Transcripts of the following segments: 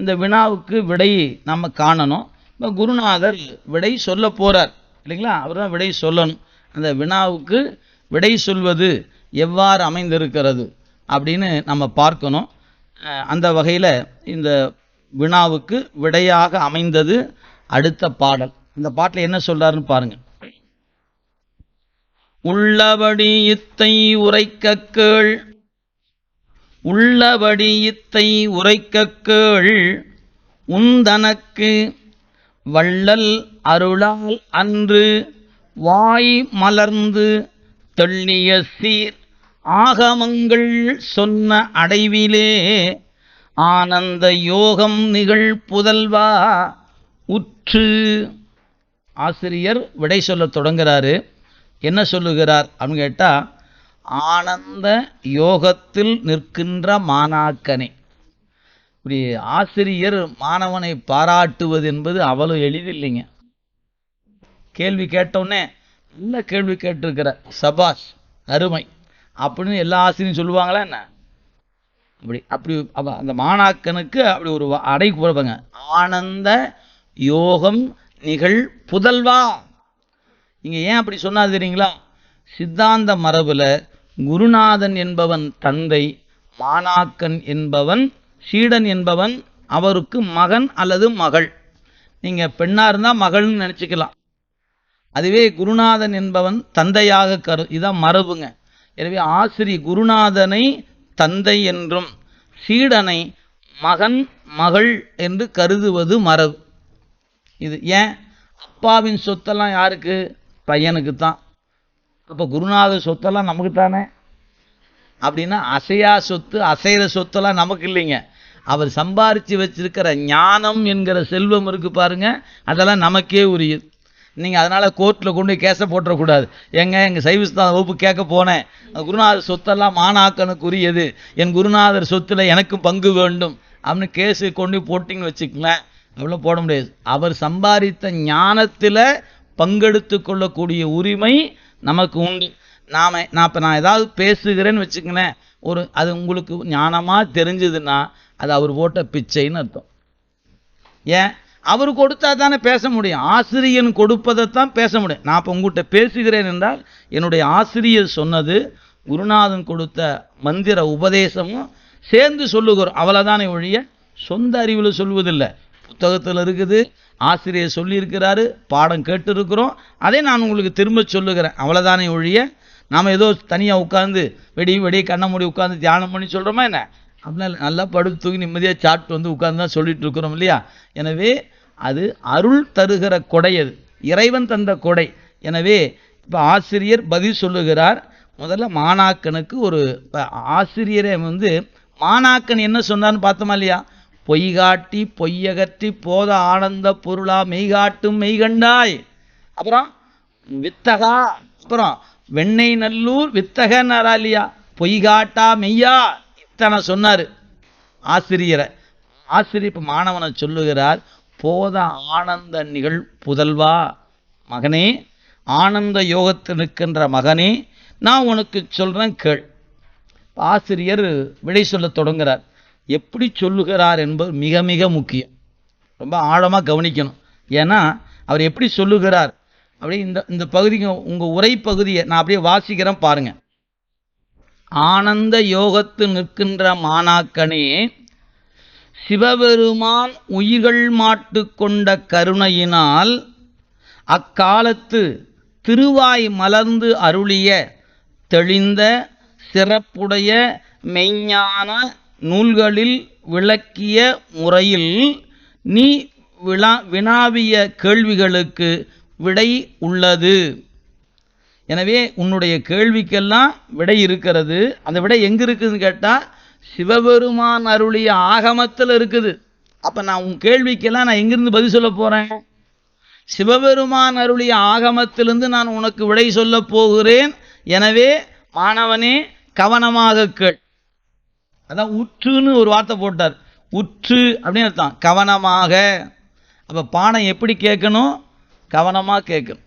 இந்த வினாவுக்கு விடை நம்ம காணணும். இப்போ குருநாதர் விடை சொல்ல போகிறார் இல்லைங்களா? அவர் தான் விடை சொல்லணும். அந்த வினாவுக்கு விடை சொல்வது எவ்வாறு அமைந்திருக்கிறது அப்படின்னு நம்ம பார்க்கணும். அந்த வகையில் இந்த வினாவுக்கு விடையாக அமைந்தது அடுத்த பாடல். இந்த பாட்டில் என்ன சொல்கிறாருன்னு பாருங்கள் உள்ளபடி இத்தை உரைக்க கேள். உள்ளபடி இத்தை உரைக்க கேள். உந்தனக்கு வள்ளல் அருளால் அன்று வாய் மலர்ந்து தெள்ளிய சீர். ஆகமங்கள் சொன்ன அடைவிலே ஆனந்த யோகம் நிகழ் புதல்வா உற்று ஆசிரியர் விடை சொல்லத் தொடங்குறாரு. என்ன சொல்லுகிறார் அப்படின்னு கேட்டால் ஆனந்த யோகத்தில் நிற்கின்ற மாணாக்கனை. இப்படி ஆசிரியர் மாணவனை பாராட்டுவது என்பது அவ்வளோ எளிதில்லைங்க. கேள்வி கேட்டோன்னே நல்ல கேள்வி கேட்டிருக்கிற சபாஷ் அருமை. அப்படின்னு எல்லா ஆசிரியரும் சொல்லுவாங்களா என்ன? அப்படி அப்படி அந்த மாணாக்கனுக்கு அப்படி ஒரு அடை கொடுப்பாங்க. ஆனந்த யோகம் நிகழ் புதல்வா. நீங்கள் ஏன் அப்படி சொன்னா தெரியுங்களா சித்தாந்த மரபில் குருநாதன் என்பவன் தந்தை மாணாக்கன் என்பவன் சீடன் என்பவன் அவருக்கு மகன் அல்லது மகள். நீங்கள் பெண்ணாக இருந்தால் மகள்னு நினச்சிக்கலாம். அதுவே குருநாதன் என்பவன் தந்தையாக கரு இதான் மரபுங்க. எனவே ஆசிரி குருநாதனை தந்தை என்றும் சீடனை மகன் மகள் என்று கருதுவது மரபு. இது ஏன்? அப்பாவின் சொத்தெல்லாம் யாருக்கு? பையனுக்கு தான் அப்போ குருநாதர் சொத்தெல்லாம் நமக்கு தானே அப்படின்னா அசையா சொத்து அசைகிற சொத்தெல்லாம் நமக்கு இல்லைங்க அவர் சம்பாரித்து வச்சிருக்கிற ஞானம் என்கிற செல்வம் இருக்குது பாருங்க அதெல்லாம் நமக்கே உரியது நீங்கள் அதனால் கோர்ட்டில் கொண்டு போய் கேஸை போட்டுறக்கூடாது. எங்க எங்கள் சைவஸ்தான வகுப்பு கேட்க போனேன். குருநாதர் சொத்தெல்லாம் மாணாக்கனுக்கு உரியது என் குருநாதர் சொத்தில் எனக்கும் பங்கு வேண்டும். அப்படின்னு கேஸு கொண்டு போய் போட்டிங்கன்னு வச்சுக்கங்களேன் அவ்வளோ போட முடியாது. அவர் சம்பாதித்த ஞானத்தில் பங்கெடுத்து கொள்ளக்கூடிய உரிமை நமக்கு உண்டு. நாம நான் இப்போ நான் ஏதாவது பேசுகிறேன்னு வச்சுக்கினேன் ஒரு அது உங்களுக்கு ஞானமாக தெரிஞ்சதுன்னா அது அவர் போட்ட பிச்சைன்னு அர்த்தம். ஏன்? அவர் கொடுத்தா தானே பேச முடியும். ஆசிரியன் கொடுப்பதைத்தான் பேச முடியும். நான் இப்போ உங்கள்கிட்ட பேசுகிறேன் என்றால் என்னுடைய ஆசிரியர் சொன்னது குருநாதன் கொடுத்த மந்திர உபதேசமும் சேர்ந்து சொல்லுகிறோம். அவ்வளோதானே ஒழிய சொந்த அறிவில் சொல்வதில்லை. புத்தகத்தில் இருக்குது ஆசிரியர் சொல்லியிருக்கிறாரு பாடம் கேட்டிருக்கிறோம். அதை நான் உங்களுக்கு திரும்ப சொல்லுகிறேன். அவ்வளோதானே ஒழிய நாம் ஏதோ தனியாக உட்காந்து வெடி வெடி கண்ண மூடி உட்காந்து தியானம் பண்ணி சொல்கிறோமா என்ன? அப்படின்னா நல்லா படுத்து தூக்கி நிம்மதியாக சாப்பிட்டு வந்து உட்காந்து தான் சொல்லிட்டு இருக்கிறோம் இல்லையா? எனவே அது அருள் தருகிற கொடை அது. இறைவன் தந்த கொடை. எனவே இப்போ ஆசிரியர் பதில் சொல்லுகிறார். முதல்ல மாணாக்கனுக்கு ஒரு இப்போ ஆசிரியரே வந்து மாணாக்கன் என்ன சொன்னான்னு பார்த்தோமா இல்லையா? பொய்காட்டி பொய்யகற்றி போத ஆனந்த பொருளா மெய்காட்டும் மெய்கண்டாய். அப்புறம் வித்தகா அப்புறம் வெண்ணெய் நல்லூர் வித்தகன்னாரா இல்லையா பொய்காட்டா மெய்யா இத்தனை சொன்னார். ஆசிரியரை ஆசிரியர் இப்போ மாணவனை சொல்லுகிறார் போத ஆனந்த நிகழ் புதல்வா. மகனே ஆனந்த யோகத்தில் இருக்கின்ற மகனே நான் உனக்கு சொல்கிறேன் கேள். ஆசிரியர் விடை சொல்ல தொடங்குகிறார் எப்படி சொல்லுகிறார் என்பது மிக மிக முக்கியம். ரொம்ப ஆழமாக கவனிக்கணும். ஏன்னா அவர் எப்படி சொல்லுகிறார்? அப்படியே இந்த இந்த பகுதிக்கு உங்கள் உரை பகுதியை நான் அப்படியே வாசிக்கிறேன் பாருங்கள் ஆனந்த யோகத்து நிற்கின்ற மாணாக்கனே சிவபெருமான் உயிர்கள் மாட்டு கொண்ட கருணையினால் அக்காலத்து திருவாய் மலர்ந்து அருளிய தெளிந்த சிறப்புடைய மெய்ஞான நூல்களில் விளக்கிய முறையில் நீ விழா வினாவிய கேள்விகளுக்கு விடை உள்ளது. எனவே உன்னுடைய கேள்விக்கெல்லாம் விடை இருக்கிறது. அந்த விடை எங்கே இருக்குதுன்னு கேட்டால் சிவபெருமான் அருளிய ஆகமத்தில் இருக்குது. அப்போ நான் உன் கேள்விக்கெல்லாம் நான் எங்கிருந்து பதில் சொல்ல போகிறேன் சிவபெருமான் அருளிய ஆகமத்திலிருந்து நான் உனக்கு விடை சொல்ல போகிறேன். எனவே மாணவனே கவனமாக கேள். அதான் உற்றுன்னு ஒரு வார்த்தை போட்டார். உற்று அப்படின்னு அர்த்தம். கவனமாக. அப்போ பாடம் எப்படி கேட்கணும்? கவனமாக கேட்கணும்.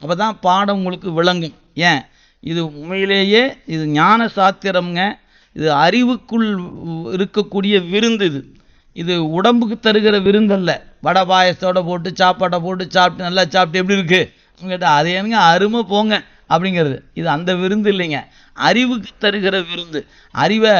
அப்போ தான் பாடம் உங்களுக்கு விளங்கும். ஏன்? இது உண்மையிலேயே இது ஞான சாத்திரம்ங்க இது அறிவுக்குள் இருக்கக்கூடிய விருந்து இது. இது உடம்புக்கு தருகிற விருந்தல்ல. வடை பாயசத்தோட போட்டு சாப்பாட்டை போட்டு சாப்பிட்டு நல்லா சாப்பிட்டு எப்படி இருக்கு? கேட்டால் அது என்னங்க? அருமை போங்க. அப்படிங்கிறது. இது அந்த விருந்து இல்லைங்க. அறிவுக்கு தருகிற விருந்து. அறிவை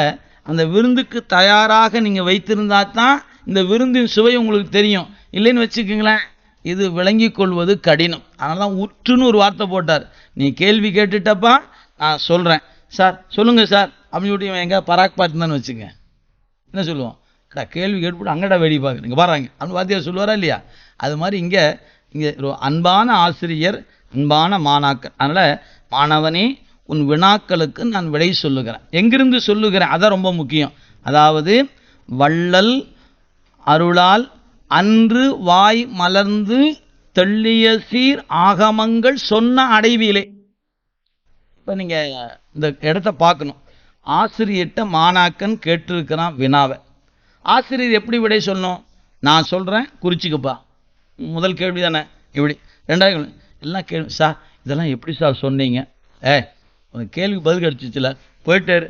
அந்த விருந்துக்கு தயாராக நீங்கள் வைத்திருந்தா தான் இந்த விருந்தின் சுவை உங்களுக்கு தெரியும். இல்லைன்னு வச்சுக்கோங்களேன் இது விளங்கி கொள்வது கடினம். அதனால தான் உற்றுன்னு ஒரு வார்த்தை போட்டார். நீ கேள்வி கேட்டுட்டப்பா நான் சொல்கிறேன் சார் சொல்லுங்கள் சார். அப்படின்னு சொல்லி எங்கே பராக் பார்த்துதான்னு வச்சுங்க என்ன சொல்லுவோம்? கடா கேள்வி கேட்டுவிட்டு அங்கடா வெடி பார்க்குறீங்க பாருங்க அப்படின்னு வாத்தியார் சொல்லுவாரா இல்லையா? அது மாதிரி இங்கே இங்கே அன்பான ஆசிரியர் அன்பான மாணாக்கர். அதனால் மாணவனே உன் வினாக்களுக்கு நான் விடை சொல்லுகிறேன். எங்கிருந்து சொல்லுகிறேன்? அதான் ரொம்ப முக்கியம். அதாவது வள்ளல் அருளால் அன்று வாய் மலர்ந்து தெள்ளிய சீர் ஆகமங்கள் சொன்ன அடைவிலே. இப்போ நீங்கள் இந்த இடத்த பார்க்கணும். ஆசிரியர்கிட்ட மாணாக்கன் கேட்டிருக்கிறான் வினாவை. ஆசிரியர் எப்படி விடை சொல்லணும்? நான் சொல்கிறேன் குறிச்சிக்கப்பா. முதல் கேள்வி தானே இப்படி. ரெண்டாவது எல்லாம் கேள்வி. சார் இதெல்லாம் எப்படி சார் சொன்னீங்க? ஏ உனக்கு கேள்வி பதில் கிடச்சிச்சுல? போயிட்டார்.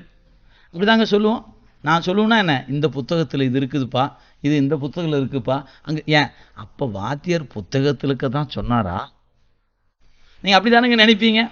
அப்படி தாங்க சொல்லுவோம். நான் சொல்லுவேன்னா என்ன? இந்த புத்தகத்தில் இது இருக்குதுப்பா. இது இந்த புத்தகத்தில் இருக்குதுப்பா அங்கே ஏன்? அப்போ வாத்தியார் புத்தகத்திலுக்கு தான் சொன்னாரா? நீங்கள் அப்படி தானேங்க நினைப்பீங்க?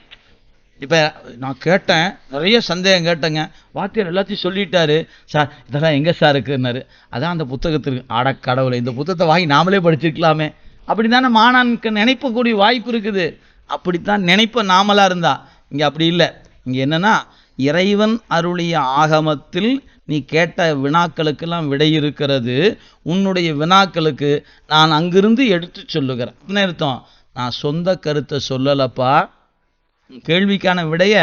இப்போ நான் கேட்டேன். நிறைய சந்தேகம் கேட்டேங்க. வாத்தியார் எல்லாத்தையும் சொல்லிட்டாரு. சார் இதெல்லாம் எங்கே சார் இருக்குன்னாரு? அதான் அந்த புத்தகத்திற்கு ஆட கடவுளை இந்த புத்தகத்தை வாங்கி நாமளே படிச்சிருக்கலாமே. அப்படி தானே மாணானுக்கு நினைப்பக்கூடிய வாய்ப்பு இருக்குது. அப்படித்தான் நினைப்ப நாமளாக இருந்தால் இங்கே அப்படி இல்லை. இங்கே என்னென்னா இறைவன் அருளிய ஆகமத்தில் நீ கேட்ட வினாக்களுக்கெல்லாம் விடை இருக்கிறது. உன்னுடைய வினாக்களுக்கு நான் அங்கிருந்து எடுத்து சொல்லுகிறேன். அப்படின்னு அர்த்தம்? நான் சொந்த கருத்தை சொல்லலப்பா. கேள்விக்கான விடைய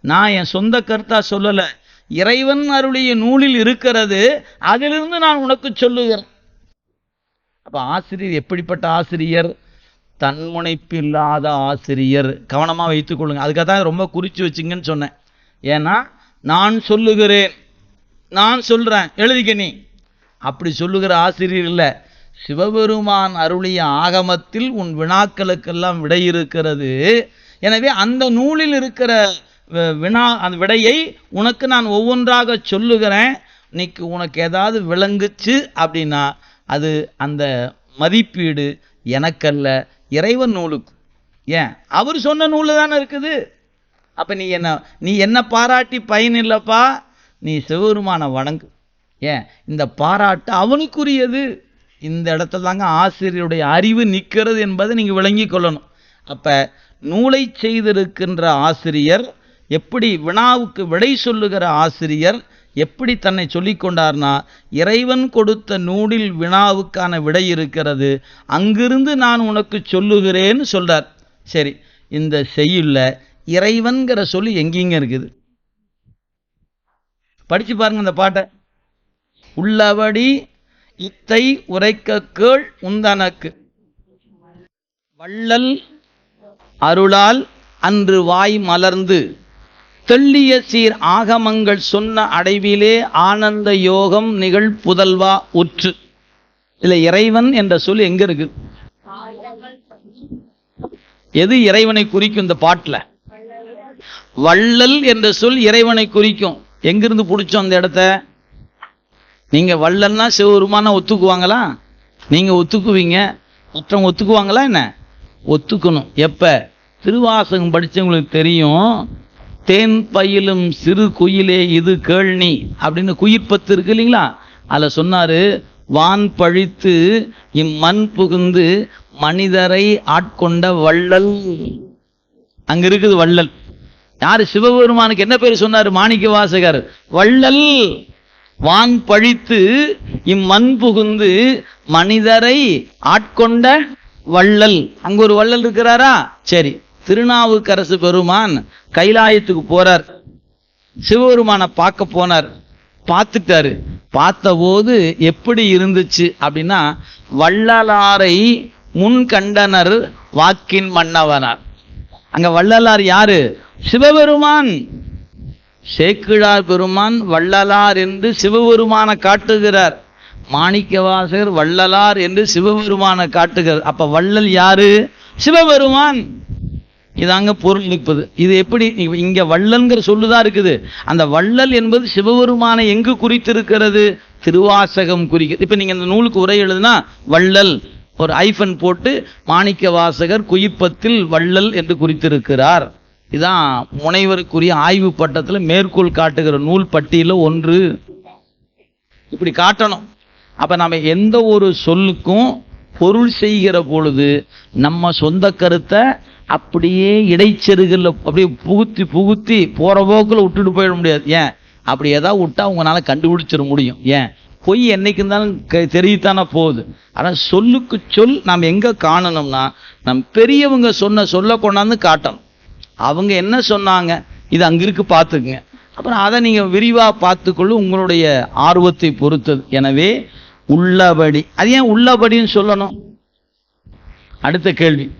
நான் என் சொந்த கருத்தாக சொல்லலை. இறைவன் அருளிய நூலில் இருக்கிறது அதிலிருந்து நான் உனக்கு சொல்லுகிறேன். அப்போ ஆசிரியர் எப்படிப்பட்ட ஆசிரியர்? தன்முனைப்பில்லாத ஆசிரியர். கவனமாக வைத்துக்கொள்ளுங்க அதுக்காக தான் ரொம்ப குறித்து வச்சுங்கன்னு சொன்னேன். ஏன்னா நான் சொல்லுகிறேன். நான் சொல்கிறேன் எழுதிக்க நீ. அப்படி சொல்லுகிற ஆசிரியர் இல்லை. சிவபெருமான் அருளிய ஆகமத்தில் உன் வினாக்களுக்கெல்லாம் விடை இருக்கிறது. எனவே அந்த நூலில் இருக்கிற வினா அந்த விடையை உனக்கு நான் ஒவ்வொன்றாக சொல்லுகிறேன். இன்னைக்கு உனக்கு ஏதாவது விளங்குச்சு அப்படின்னா அது அந்த மதிப்பீடு எனக்கல்ல. இறைவன் நூலுக்கு ஏன்? அவர் சொன்ன நூலு தானே இருக்குது. அப்போ நீ என்ன நீ என்ன பாராட்டி பயன் இல்லைப்பா? நீ சிவபெருமான வணங்கு. ஏன்? இந்த பாராட்டு அவனுக்குரியது. இந்த இடத்துல தாங்க ஆசிரியருடைய அறிவு நிற்கிறது என்பதை நீங்கள் விளங்கி கொள்ளணும். அப்போ நூலை செய்திருக்கின்ற ஆசிரியர் எப்படி வினாவுக்கு விடை சொல்லுகிற ஆசிரியர் எப்படி தன்னை சொல்லிக் கொண்டார்னா இறைவன் கொடுத்த நூலில் வினாவுக்கான விடை இருக்கிறது அங்கிருந்து நான் உனக்கு சொல்லுகிறேன்னு சொல்றார். சரி இந்த செய்யுள்ள இறைவன்கிற சொல்லி எங்கேங்க இருக்குது? படிச்சு பாருங்க இந்த பாட்டை. உள்ளபடி இத்தை உரைக்க கேள் உந்தனக்கு. வள்ளல் அருளால் அன்று வாய் மலர்ந்து தெள்ளிய சீர் ஆகமங்கள் சொன்ன அடைவிலே ஆனந்த யோகம் நிகழ் புதல்வா உற்று. இல்லை இறைவன் என்ற சொல் எங்க இருக்கு? எது இறைவனை குறிக்கும் இந்த பாட்டுல? வள்ளல் என்ற சொல் இறைவனை குறிக்கும். எங்கிருந்து பிடிச்சோம் அந்த இடத்த? நீங்க வள்ளல்னா சிவபெருமான ஒத்துக்குவாங்களா? நீங்க ஒத்துக்குவீங்க. மற்றவங்க ஒத்துக்குவாங்களா என்ன? ஒத்துக்கணும். எப்ப? திருவாசகம் படிச்சவங்களுக்கு தெரியும். தேன் பயிலும் சிறு குயிலே இது கேள்னி அப்படின்னு குயிர்பத்து இருக்கு இல்லைங்களா? அதில் சொன்னார் வான் பழித்து இம்மண் புகுந்து மனிதரை ஆட்கொண்ட வள்ளல். அங்க இருக்குது வள்ளல். யார்? சிவபெருமானுக்கு என்ன பேர் சொன்னார்? மாணிக்க வாசகர் வள்ளல் வான் பழித்து இம்மண் புகுந்து மனிதரை ஆட்கொண்ட வள்ளல். அங்க ஒரு வள்ளல் இருக்கிறாரா? சரி. திருநாவுக்கரசு பெருமான் கைலாயத்துக்கு போறார். சிவபெருமானை பார்க்க போனார். பார்த்துட்டாரு. பார்த்தபோது எப்படி இருந்துச்சு அப்படின்னா வள்ளலாரை முன் கண்டனர் வாக்கின் மன்னவனார். அங்க வள்ளலார் யாரு? சிவபெருமான். சேக்கிழார் பெருமான் வள்ளலார் என்று சிவபெருமான காட்டுகிறார். மாணிக்கவாசகர் வள்ளலார் என்று சிவபெருமான காட்டுகிறார். அப்ப வள்ளல் யாரு? சிவபெருமான். இதாங்க பொருள் நிற்பது. இது எப்படி? இங்கே இங்க வள்ளல்ங்கிற சொல்லுதான் இருக்குது. அந்த வள்ளல் என்பது சிவபெருமானை எங்கு குறித்திருக்கிறது? திருவாசகம் குறிக்கிறது. இப்போ நீங்கள் இந்த நூலுக்கு உரை எழுதுனா வள்ளல் ஒரு ஐஃபன் போட்டு மாணிக்க வாசகர் குயிப்பத்தில் வள்ளல் என்று குறித்திருக்கிறார். இதான் முனைவருக்குரிய ஆய்வு பட்டத்தில் மேற்கோள் காட்டுகிற நூல் பட்டியல ஒன்று. இப்படி காட்டணும். அப்போ நம்ம எந்த ஒரு சொல்லுக்கும் பொருள் செய்கிற பொழுது நம்ம சொந்த கருத்தை அப்படியே இடைச்செருகல்ல அப்படியே புகுத்தி புகுத்தி போகிற போக்கில் விட்டுட்டு போயிட முடியாது. ஏன்? அப்படி ஏதாவது விட்டா உங்களால் கண்டுபிடிச்சிட முடியும். ஏன்? பொய் என்னைக்கு இருந்தாலும் க- தெரியத்தானே போகுது. ஆனால் சொல்லுக்கு சொல் நாம் எங்கே காணணும்னா நம் பெரியவங்க சொன்ன சொல்ல கொண்டாந்து காட்டணும். அவங்க என்ன சொன்னாங்க? இது அங்கே இருக்கு பார்த்துக்குங்க. அப்புறம் அதை நீங்கள் விரிவாக பார்த்துக்கொள்ள உங்களுடைய ஆர்வத்தை பொறுத்தது. எனவே உள்ளபடி. அது ஏன் உள்ளபடின்னு சொல்லணும்? அடுத்த கேள்வி.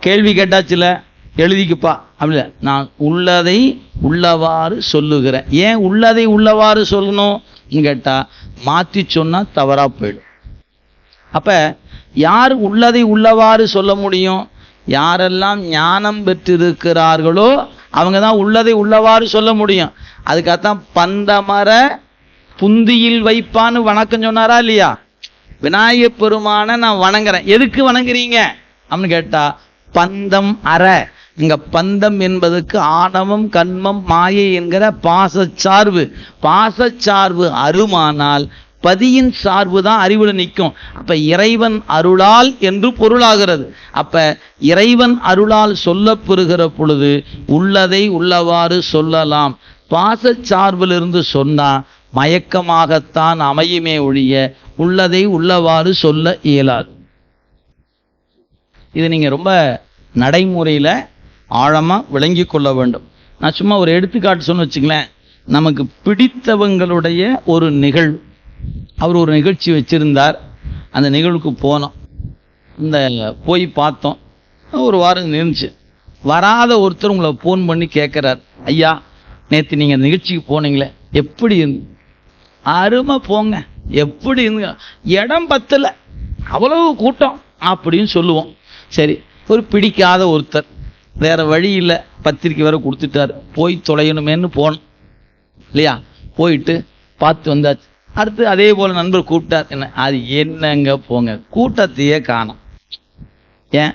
கேள்வி கேட்டாச்சுல எழுதிக்குப்பா. அப்படில நான் உள்ளதை உள்ளவாறு சொல்லுகிறேன். ஏன் உள்ளதை உள்ளவாறு சொல்லணும் கேட்டால் மாற்றி சொன்னால் தவறாக போயிடும். அப்போ யார் உள்ளதை உள்ளவாறு சொல்ல முடியும்? யாரெல்லாம் ஞானம் பெற்றிருக்கிறார்களோ அவங்க தான் உள்ளதை உள்ளவாறு சொல்ல முடியும். அதுக்காகத்தான் பந்தமர புந்தியில் வைப்பான்னு வணக்கம் சொன்னாரா இல்லையா? விநாயகப் பெருமானை நான் வணங்குறேன். எதுக்கு வணங்குறீங்க? அப்படின்னு கேட்டால் பந்தம் அற. இங்க பந்தம் என்பதற்கு ஆணவம் கண்மம் மாயை என்கிற பாசச்சார்பு. பாசச்சார்பு அருமானால் பதியின் சார்பு தான் அறிவுல நிற்கும் அப்ப இறைவன் அருளால் என்று பொருளாகிறது. அப்ப இறைவன் அருளால் சொல்லப்பெறுகிற பொழுது உள்ளதை உள்ளவாறு சொல்லலாம். பாசச்சார்பிலிருந்து சொன்னா மயக்கமாகத்தான் அமையுமே ஒழிய உள்ளதை உள்ளவாறு சொல்ல இயலாது. இது நீங்கள் ரொம்ப நடைமுறையில் ஆழமாக விளங்கி கொள்ள வேண்டும். நான் சும்மா ஒரு எடுத்துக்காட்டு சொன்னு வச்சுங்களேன். நமக்கு பிடித்தவங்களுடைய ஒரு நிகழ்வு. அவர் ஒரு நிகழ்ச்சி வச்சுருந்தார். அந்த நிகழ்வுக்கு போனோம். இந்த போய் பார்த்தோம். ஒரு வாரம் நின்றுச்சு. வராத ஒருத்தர் உங்களை ஃபோன் பண்ணி கேட்குறார் ஐயா நேற்று நீங்கள் நிகழ்ச்சிக்கு போனீங்களே. எப்படி இருந்து? அருமை போங்க. எப்படி இருந்து? இடம் பத்தலை. அவ்வளவு கூட்டம். அப்படின்னு சொல்லுவோம். சரி ஒரு பிடிக்காத ஒருத்தர் வேற வழி இல்லை பத்திரிக்கை வேற கொடுத்துட்டாரு. போய் தொலையணுமேன்னு போனோம். இல்லையா? போயிட்டு பார்த்து வந்தாச்சு. அடுத்து அதே போல் நண்பர் கூப்பிட்டார். என்ன அது என்னங்க போங்க? கூட்டத்தையே காணோம். ஏன்?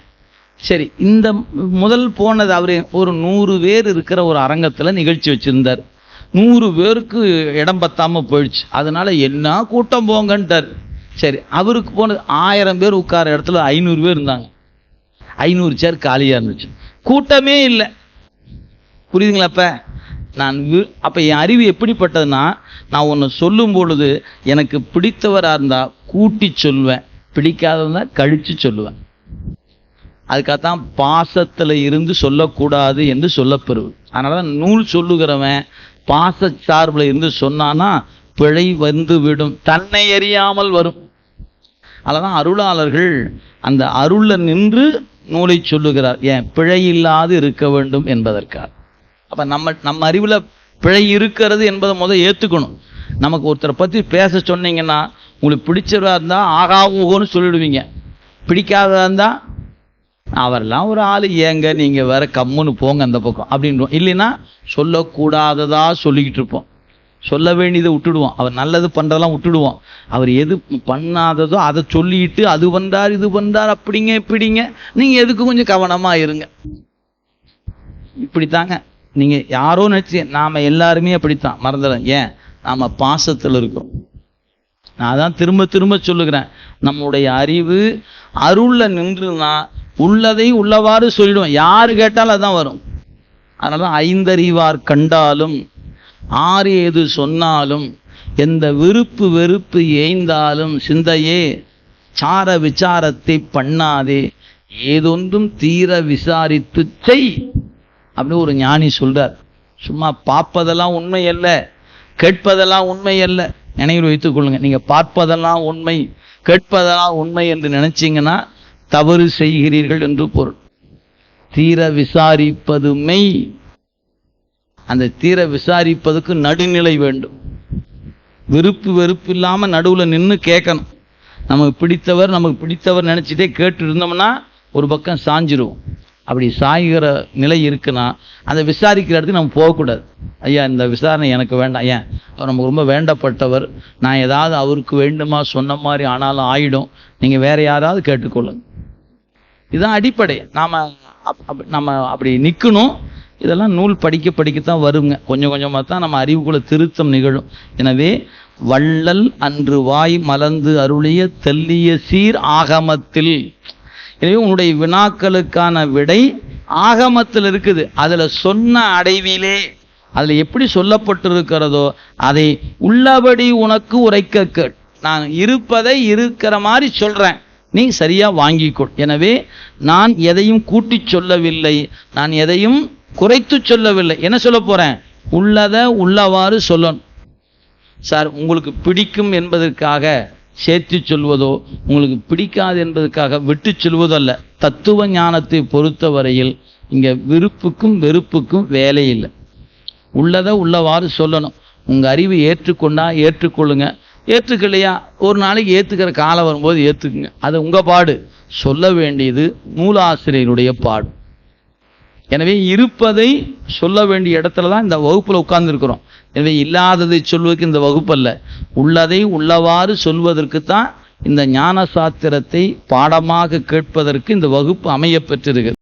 சரி இந்த முதல் போனது அவர் ஒரு நூறு பேர் இருக்கிற ஒரு அரங்கத்தில் நிகழ்ச்சி வச்சுருந்தார். நூறு பேருக்கு இடம் பத்தாமல் போயிடுச்சு. அதனால என்ன கூட்டம் போங்கன்ட்டார். சரி அவருக்கு போனது ஆயிரம் பேர் உட்கார இடத்துல ஐநூறு பேர் இருந்தாங்க. ஐநூறு சேர் காலியாக இருந்துச்சு. கூட்டமே இல்லை. புரியுதுங்களா அப்போ? நான் வி- என் அறிவு எப்படிப்பட்டதுன்னா நான் ஒன்று சொல்லும் பொழுது எனக்கு பிடித்தவராக இருந்தால் கூட்டி சொல்வேன் பிடிக்காதவங்க கழித்து சொல்லுவேன். அதுக்காகத்தான் பாசத்தில் இருந்து சொல்லக்கூடாது என்று சொல்லப்பெறுவது. அதனாலதான் நூல் சொல்லுகிறவன் பாச சார்பில் இருந்து சொன்னான்னா பிழை வந்து விடும். தன்னை அறியாமல் வரும். அதனாலதான் அருளாளர்கள் அந்த அருளில் நின்று நூலை சொல்லுகிறார் ஏன் பிழை இல்லாது இருக்க வேண்டும் என்பதற்காக. அப்போ நம்ம நம்ம அறிவில் பிழை இருக்கிறது என்பதை முதல் ஏற்றுக்கணும் நமக்கு ஒருத்தரை பற்றி பேச சொன்னீங்கன்னா உங்களுக்கு பிடிச்சவராக இருந்தால் ஆகா ஓகோன்னு சொல்லிடுவீங்க. பிடிக்காததாக இருந்தால் அவரெல்லாம் ஒரு ஆள். ஏங்க நீங்கள் வேற கம்முன்னு போங்க அந்த பக்கம். அப்படின்றோம். இல்லைன்னா சொல்லக்கூடாததாக சொல்லிக்கிட்டு இருப்போம். சொல்ல வேண்டியதை விட்டுடுவோம் அவர் நல்லது பண்ணுறதெல்லாம் விட்டுடுவோம் அவர் எது பண்ணாததோ அதை சொல்லிட்டு அது பண்ணார் இது பண்ணார் அப்படிங்க இப்படிங்க. நீங்கள் எதுக்கு கொஞ்சம் கவனமாக இருங்க. இப்படித்தாங்க. நீங்கள் யாரோ நினச்சி நாம எல்லாருமே அப்படித்தான். மறந்துடும் ஏன்? நாம் பாசத்தில் இருக்கோம். நான் தான் திரும்ப திரும்ப சொல்லுகிறேன். நம்முடைய அறிவு அருளில் நின்றுனா உள்ளதை உள்ளவாறு சொல்லிடுவோம். யார் கேட்டாலும் அதான் வரும். அதனால ஐந்தறிவார் கண்டாலும் ஆறு எது சொன்னாலும் எந்த விருப்பு வெறுப்பு ஏய்ந்தாலும் சிந்தையே சார விசாரத்தை பண்ணாதே ஏதொன்றும் தீர விசாரித்து செய் அப்படின்னு ஒரு ஞானி சொல்றார். சும்மா பார்ப்பதெல்லாம் உண்மை அல்ல கேட்பதெல்லாம் உண்மை அல்ல நினைவில் வைத்துக் கொள்ளுங்க நீங்க பார்ப்பதெல்லாம் உண்மை கேட்பதெல்லாம் உண்மை என்று நினைச்சீங்கன்னா தவறு செய்கிறீர்கள் என்று பொருள். தீர விசாரிப்பது மெய் அந்த தீர விசாரிப்பதுக்கு நடுநிலை வேண்டும். விருப்பு வெறுப்பு இல்லாமல் நடுவில் நின்று கேட்கணும் நமக்கு பிடித்தவர் நமக்கு பிடித்தவர் நினச்சிட்டே கேட்டு இருந்தோம்னா ஒரு பக்கம் சாஞ்சிருவோம். அப்படி சாய்கிற நிலை இருக்குன்னா அந்த விசாரிக்கிற இடத்துக்கு நம்ம போகக்கூடாது. ஐயா இந்த விசாரணை எனக்கு வேண்டாம். ஏன் அவர் நமக்கு ரொம்ப வேண்டப்பட்டவர். நான் ஏதாவது அவருக்கு வேண்டுமா சொன்ன மாதிரி ஆனாலும் ஆயிடும். நீங்கள் வேற யாராவது கேட்டுக்கொள்ளுங்க. இதுதான் அடிப்படை. நாம் நம்ம அப்படி நிற்கணும் இதெல்லாம் நூல் படிக்க படிக்கத்தான் வருங்க. கொஞ்சம் கொஞ்சமாக தான் நம்ம அறிவுக்குள்ள திருத்தம் நிகழும். எனவே வள்ளல் அன்று வாய் மலர்ந்து அருளிய தெல்லிய சீர் ஆகமத்தில். எனவே உன்னுடைய வினாக்களுக்கான விடை ஆகமத்தில் இருக்குது. அதில் சொன்ன அடைவிலே அதில் எப்படி சொல்லப்பட்டிருக்கிறதோ அதை உள்ளபடி உனக்கு உரைக்க நான் இருப்பதை இருக்கிற மாதிரி சொல்கிறேன் நீ சரியாக வாங்கிக்கொள். எனவே நான் எதையும் கூட்டி சொல்லவில்லை. நான் எதையும் குறைத்து சொல்லவில்லை. என்ன சொல்ல போகிறேன் உள்ளதை உள்ளவாறு சொல்லணும். சார் உங்களுக்கு பிடிக்கும் என்பதற்காக சேர்த்து சொல்வதோ உங்களுக்கு பிடிக்காது என்பதற்காக விட்டு சொல்வதோ அல்ல தத்துவ ஞானத்தை பொறுத்தவரையில் இங்கே விருப்புக்கும் வெறுப்புக்கும் வேலை இல்லை. உள்ளதை உள்ளவாறு சொல்லணும். உங்கள் அறிவு ஏற்றுக்கொண்டா ஏற்றுக்கொள்ளுங்க. ஏற்றுக்கலையா? ஒரு நாளைக்கு ஏற்றுக்கிற காலம் வரும்போது ஏற்றுக்குங்க அது உங்கள் பாடு. சொல்ல வேண்டியது நூலாசிரியருடைய பாடு. எனவே இருப்பதை சொல்ல வேண்டிய இடத்துல தான் இந்த வகுப்பில் உட்கார்ந்துருக்கிறோம். எனவே இல்லாததை சொல்வதற்கு இந்த வகுப்பு அல்ல உள்ளதை உள்ளவாறு சொல்வதற்கு தான் இந்த ஞான சாத்திரத்தை பாடமாக கேட்பதற்கு இந்த வகுப்பு அமைய பெற்றிருக்கிறது.